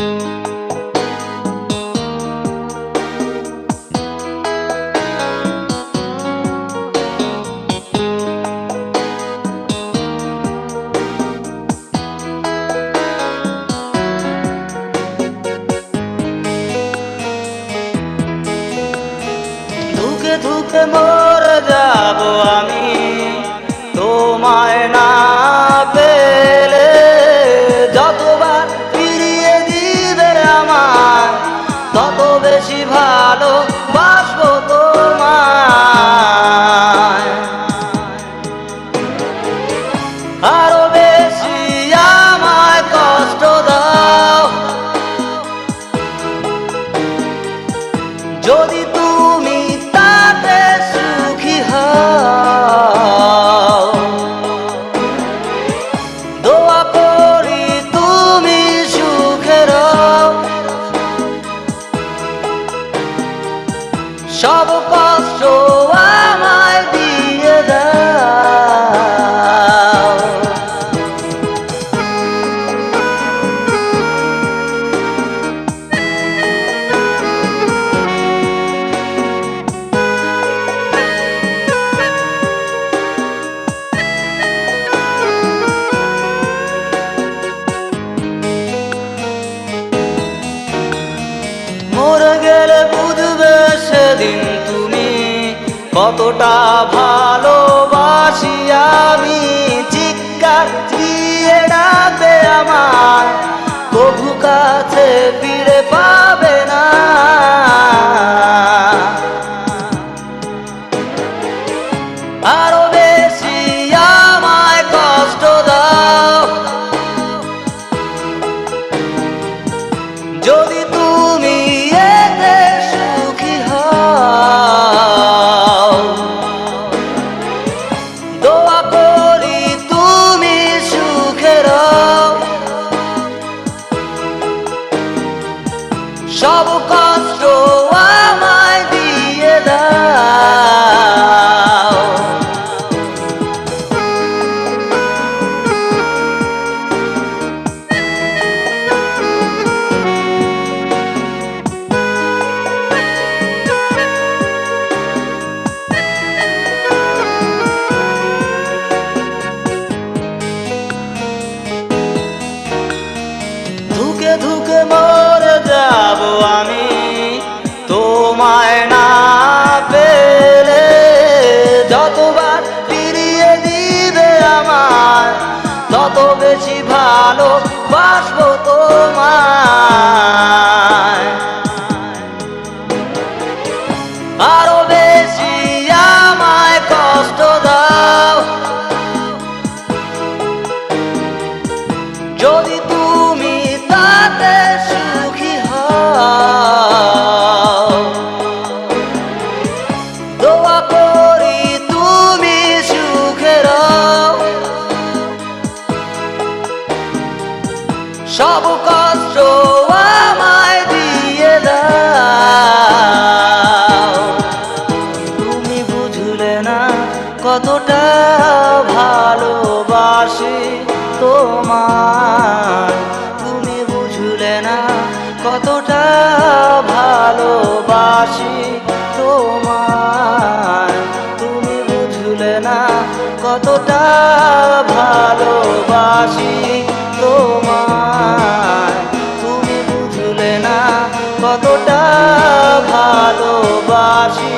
Música আরও বেশি আমায় কষ্ট দাও। যদি তুমি তাতে সুখী হও তুমি সুখে রও। সব কষ্ট আমায় কতটা ভালোবাসি আমি, চিৎকার দিয়ে ডাকবে আমার। কবু কাছে ফিরে পাবে না। আরও বেশি আমায় কষ্ট দাও। যদি সব কষ্ট আমি তোমায় না পেলে যতবার ফিরিয়ে দিবে আমার, তত বেশি ভালো বাসবো তোমায়। আরও বেশি আমায় কষ্ট দাও। যদি তুমি তাতে সব কষ্ট আমায় দিয়ে দাও। তুমি বুঝলে না কতটা ভালোবাসি তোমার তুমি বুঝলে না কতটা ভালোবাসি তোমার তুমি বুঝলে না কতটা ভালোবাসি তোমার কতটা ভালোবাসি।